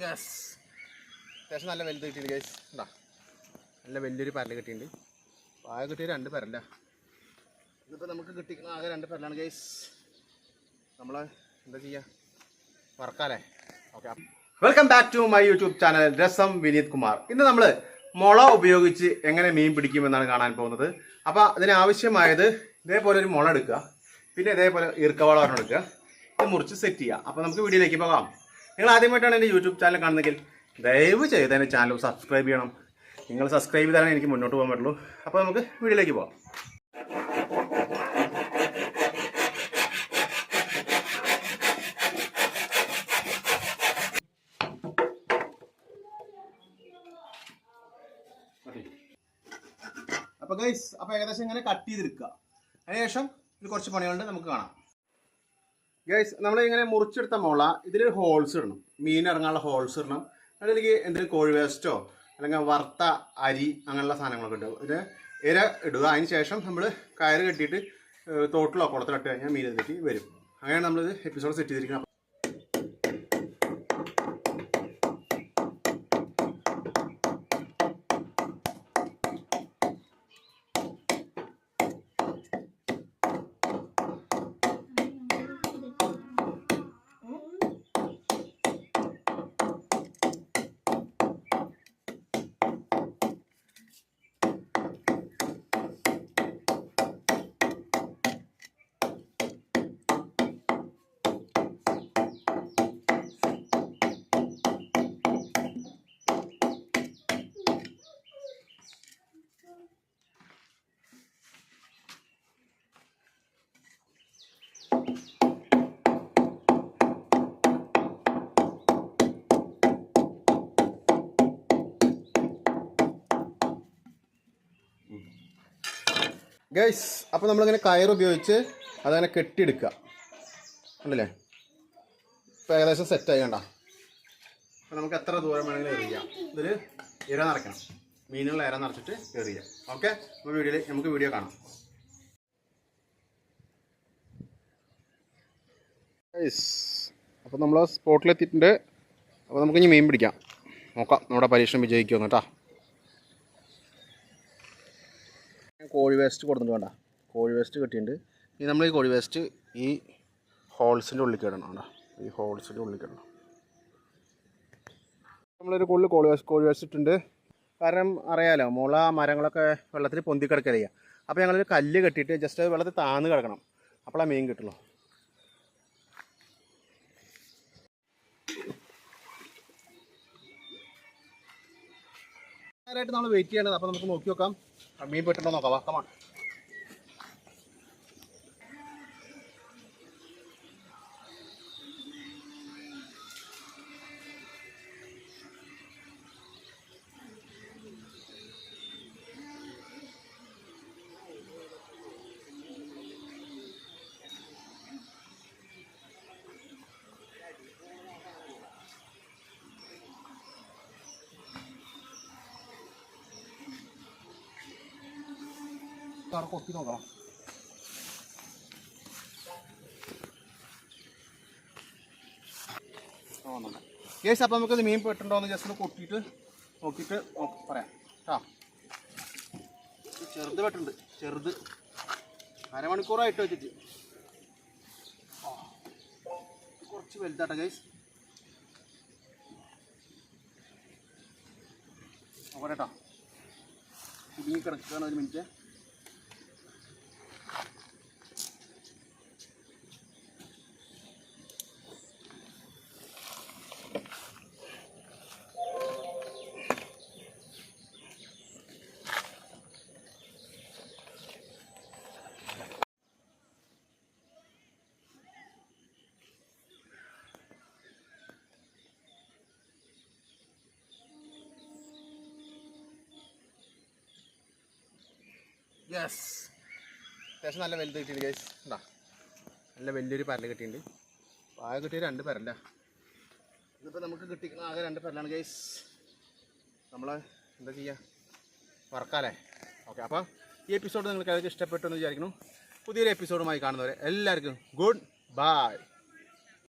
Yes അത്യാവശ്യം നല്ല വലുത് കിട്ടിയിട്ടുണ്ട് ഗൈസ് ഉണ്ടാ നല്ല വലിയൊരു പരൽ കിട്ടിയിട്ടുണ്ട്. ആകെ കിട്ടിയ രണ്ട് പരല. ഇതിപ്പോൾ നമുക്ക് കിട്ടിക്കുന്ന ആകെ രണ്ട് പരലാണ് ഗൈസ് നമ്മൾ എന്താ ചെയ്യുക വറക്കാല്ലേ? Okay welcome back to my YouTube channel രസം വിനീത് കുമാർ ഇന്ന് നമ്മൾ മുള ഉപയോഗിച്ച് എങ്ങനെ മീൻ പിടിക്കുമെന്നാണ് കാണാൻ പോകുന്നത്. അപ്പോൾ അതിന് ആവശ്യമായത് ഇതേപോലെ ഒരു മുള എടുക്കുക. പിന്നെ ഇതേപോലെ ഈർക്കവാളം എടുക്കുക. ഇത് മുറിച്ച് സെറ്റ് ചെയ്യുക. അപ്പോൾ നമുക്ക് വീഡിയോയിലേക്ക് പോകാം. നിങ്ങൾ ആദ്യമായിട്ടാണ് എന്റെ യൂട്യൂബ് ചാനൽ കാണുന്നതെങ്കിൽ ദയവ് ചെയ്ത് എന്റെ ചാനൽ സബ്സ്ക്രൈബ് ചെയ്യണം. നിങ്ങൾ സബ്സ്ക്രൈബ് ചെയ്താലേ എനിക്ക് മുന്നോട്ട് പോകാൻ പറ്റുള്ളൂ. അപ്പോൾ നമുക്ക് വീഡിയോയിലേക്ക് പോകാം അപ്പോൾ ഗൈസ് അപ്പോൾ ഏകദേശം ഇങ്ങനെ കട്ട് ചെയ്തെടുക്കുക അതിനുശേഷം ഇത് കുറച്ച് പണികളുണ്ട് നമുക്ക് കാണാം. ഗൈസ് നമ്മൾ ഇങ്ങനെ മുറിച്ചെടുത്ത മുള ഇതിൽ ഹോൾസ് ഇടണം. മീൻ ഇറങ്ങാനുള്ള ഹോൾസ് ഇടണം. അതിലേക്ക് എന്തെങ്കിലും കോഴി വേസ്റ്റോ അല്ലെങ്കിൽ വറുത്ത അരി അങ്ങനെയുള്ള സാധനങ്ങളൊക്കെ ഉണ്ടാവും ഇത് ഇര ഇടുക. അതിന് ശേഷം നമ്മൾ കയറ് കെട്ടിയിട്ട് തോട്ടിലോ കുളത്തിലോ ഇട്ട് കഴിഞ്ഞാൽ മീൻ തെറ്റി വരും. അങ്ങനെയാണ് നമ്മളിത് എപ്പിസോഡ് സെറ്റ് ചെയ്തിരിക്കുന്നത്. ഗൈസ് അപ്പോൾ നമ്മളിങ്ങനെ കയർ ഉപയോഗിച്ച് അതങ്ങനെ കെട്ടിയെടുക്കുക. ഉണ്ടല്ലേ ഇപ്പോൾ ഏകദേശം സെറ്റായി കണ്ട? അപ്പോൾ നമുക്ക് എത്ര ദൂരം വേണമെങ്കിലും എറിയാം ഇതിൽ ഇര നിറയ്ക്കണം. മീനുകൾ ഇര നിറച്ചിട്ട് എറിയാം ഓക്കെ അപ്പോൾ വീഡിയോയിൽ നമുക്ക് വീഡിയോ കാണാം. ഗൈസ് അപ്പോൾ നമ്മൾ സ്പോട്ടിലെത്തിയിട്ടുണ്ട് അപ്പോൾ നമുക്ക് ഇനി മീൻ പിടിക്കാം. നോക്കാം. നമ്മുടെ പരീക്ഷണം വിജയിക്കുമെന്ന് കേട്ടോ. കോഴി വേസ്റ്റ് കൊടുത്തിട്ട് വേണ്ട കോഴി വേസ്റ്റ് കിട്ടിയിട്ടുണ്ട്. ഇനി നമ്മൾ ഈ കോഴി വേസ്റ്റ് ഈ ഹോൾസിന്റെ ഉള്ളിൽ കിടണം വേണ്ട ഈ ഹോൾസിന്റെ ഉള്ളിൽ കിടണം. നമ്മളൊരു കൂടുതൽ കോഴി വേസ്റ്റ് കോഴി വേസ്റ്റ് ഇട്ടുണ്ട് കാരണം അറിയാലോ മുള മരങ്ങളൊക്കെ വെള്ളത്തിൽ പൊന്തി കിടക്കറിയ അപ്പോൾ ഞങ്ങളൊരു കല്ല് കെട്ടിയിട്ട് ജസ്റ്റ് വെള്ളത്തിൽ താന്ന് കിടക്കണം. അപ്പോഴാണ് മീൻ കിട്ടുള്ളൂ. നമ്മൾ വെയിറ്റ് ചെയ്യണത്? അപ്പോൾ നമുക്ക് നോക്കി നോക്കാം. മീൻ പെട്ടുണ്ടോ നോക്കാം. വാ കമാ അവിടെ കൊത്തി നോക്കണം കേസ് അപ്പോൾ നമുക്കിത് മീൻ പെട്ടുണ്ടോ എന്ന് ജസ്റ്റ് ഒന്ന് കൊട്ടിയിട്ട് നോക്കിയിട്ട് നോക്ക് പറയാം. കേട്ടോ ചെറുത് പെട്ടുണ്ട്. ചെറുത്. അരമണിക്കൂറായിട്ട് വെച്ചിട്ട്. കുറച്ച് വലുതാട്ടെ ഗൈസ് നോക്കട്ടെ കേട്ടോ കുടുങ്ങി കിടക്കുകയാണ് ഒരു മിനിറ്റ്. യെസ് അത്യാവശ്യം നല്ല വലുത് കിട്ടിയിട്ടുണ്ട് ഗൈസ് ഉണ്ടാ നല്ല വലിയൊരു പരൽ കിട്ടിയിട്ടുണ്ട്. ആകെ കിട്ടിയ രണ്ട് പരല്ല ഇതിപ്പോൾ നമുക്ക് കിട്ടിക്കുന്ന ആകെ രണ്ട് പരലാണ് ഗൈസ് നമ്മൾ എന്താ ചെയ്യുക വറക്കാലേ ഓക്കെ അപ്പോൾ ഈ എപ്പിസോഡ് നിങ്ങൾക്ക് ഏതൊക്കെ ഇഷ്ടപ്പെട്ടു എന്ന് വിചാരിക്കുന്നു? പുതിയൊരു എപ്പിസോഡുമായി കാണുന്നവരെ എല്ലാവർക്കും ഗുഡ് ബൈ